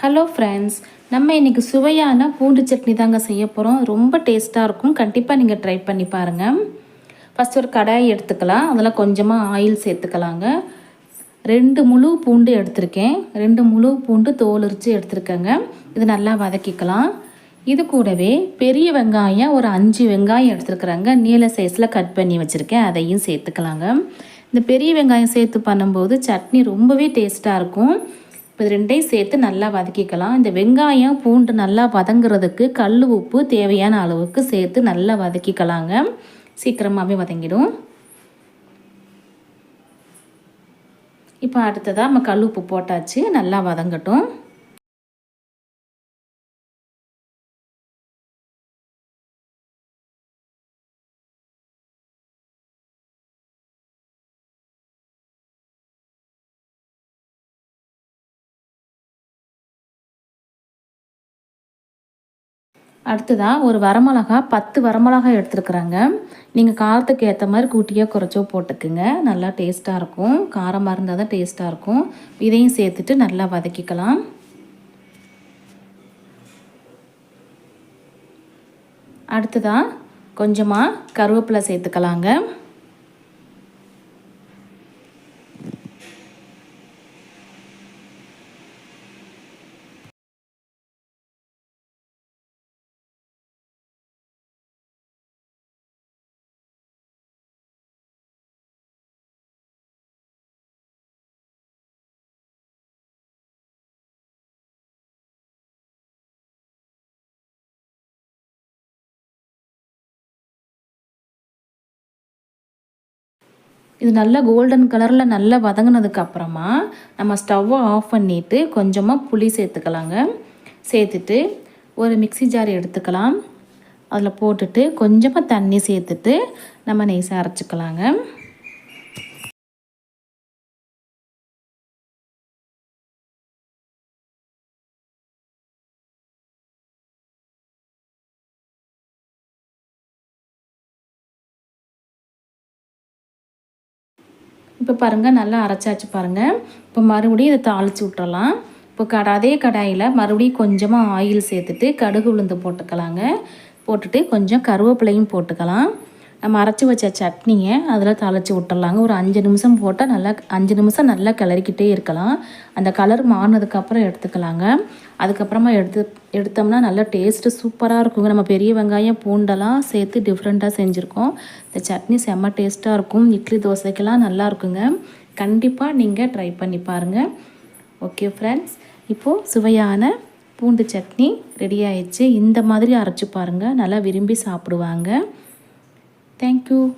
Hello friends நம்ம இன்றைக்கி சுவையான பூண்டு சட்னி தாங்க செய்ய போகிறோம் ரொம்ப டேஸ்ட்டாக இருக்கும். கண்டிப்பாக நீங்கள் ட்ரை பண்ணி பாருங்கள் ஃபஸ்ட் ஒரு கடாய் எடுத்துக்கலாம். அதில் கொஞ்சமாக ஆயில் சேர்த்துக்கலாங்க. ரெண்டு முழு பூண்டு எடுத்திருக்கேன். ரெண்டு முழு பூண்டு தோல் அரிச்சு எடுத்துருக்கேங்க. இது நல்லா வதக்கிக்கலாம். இது கூடவே பெரிய வெங்காயம் ஒரு அஞ்சு வெங்காயம் எடுத்துருக்குறாங்க. நீல சைஸில் கட் பண்ணி வச்சுருக்கேன். அதையும் சேர்த்துக்கலாங்க. இந்த பெரிய வெங்காயம் சேர்த்து பண்ணும்போது சட்னி ரொம்பவே டேஸ்ட்டாக இருக்கும். இப்போ இது ரெண்டையும் சேர்த்து நல்லா வதக்கிக்கலாம். இந்த வெங்காயம் பூண்டு நல்லா வதங்குறதுக்கு கல் உப்பு தேவையான அளவுக்கு சேர்த்து நல்லா வதக்கிக்கலாங்க. சீக்கிரமாகவே வதங்கிடும். இப்போ அடுத்ததாக நம்ம கல் உப்பு போட்டாச்சு. நல்லா வதங்கட்டும். அடுத்ததாக ஒரு வரமிளகா பத்து வரமிளகா எடுத்துருக்குறாங்க. நீங்கள் காரத்துக்கு ஏற்ற மாதிரி கூட்டியோ குறைச்சோ போட்டுக்குங்க. நல்லா டேஸ்ட்டாக இருக்கும். காரமாக இருந்தால் தான் டேஸ்ட்டாக இருக்கும். இதையும் சேர்த்துட்டு நல்லா வதக்கிக்கலாம். அடுத்ததாக கொஞ்சமாக கருவேப்பிலை சேர்த்துக்கலாங்க. இது நல்லா கோல்டன் கலரில் நல்லா வதங்கினதுக்கு அப்புறமா நம்ம ஸ்டவ்வை ஆஃப் பண்ணிவிட்டு கொஞ்சமாக புளி சேர்த்துக்கலாங்க. சேர்த்துட்டு ஒரு மிக்சி ஜார் எடுத்துக்கலாம். அதில் போட்டுட்டு கொஞ்சமாக தண்ணி சேர்த்துட்டு நம்ம நெய்ஸை அரைச்சிக்கலாங்க. இப்போ பாருங்கள் நல்லா அரைச்சாச்சு பாருங்கள் இப்போ மறுபடியும் இதை தாளித்து விட்டுறலாம். இப்போ கடை அதே கடாயில் மறுபடியும் கொஞ்சமாக ஆயில் சேர்த்துட்டு கடுகு உளுந்து போட்டுக்கலாங்க. போட்டுட்டு கொஞ்சம் கருவேப்பிலையும் போட்டுக்கலாம். நம்ம அரைச்சி வச்ச சட்னியை அதில் தாளித்து விட்டுடலாங்க. ஒரு அஞ்சு நிமிஷம் போட்டால் நல்லா அஞ்சு நிமிஷம் நல்லா கிளறிக்கிட்டே இருக்கலாம். அந்த கலர் மாறினதுக்கப்புறம் எடுத்துக்கலாங்க. அதுக்கப்புறமா எடுத்து எடுத்தோம்னா நல்லா டேஸ்ட்டு சூப்பராக இருக்குங்க. நம்ம பெரிய வெங்காயம் பூண்டெல்லாம் சேர்த்து டிஃப்ரெண்ட்டாக செஞ்சுருக்கோம். இந்த சட்னி செம்ம டேஸ்ட்டாக இருக்கும். இட்லி தோசைக்கெல்லாம் நல்லா இருக்குங்க. கண்டிப்பாக நீங்கள் ட்ரை பண்ணி பாருங்கள் ஓகே ஃப்ரெண்ட்ஸ் இப்போது சுவையான பூண்டு சட்னி ரெடி ஆயிடுச்சு. இந்த மாதிரி அரைச்சி பாருங்கள் நல்லா விரும்பி சாப்பிடுவாங்க. Thank you.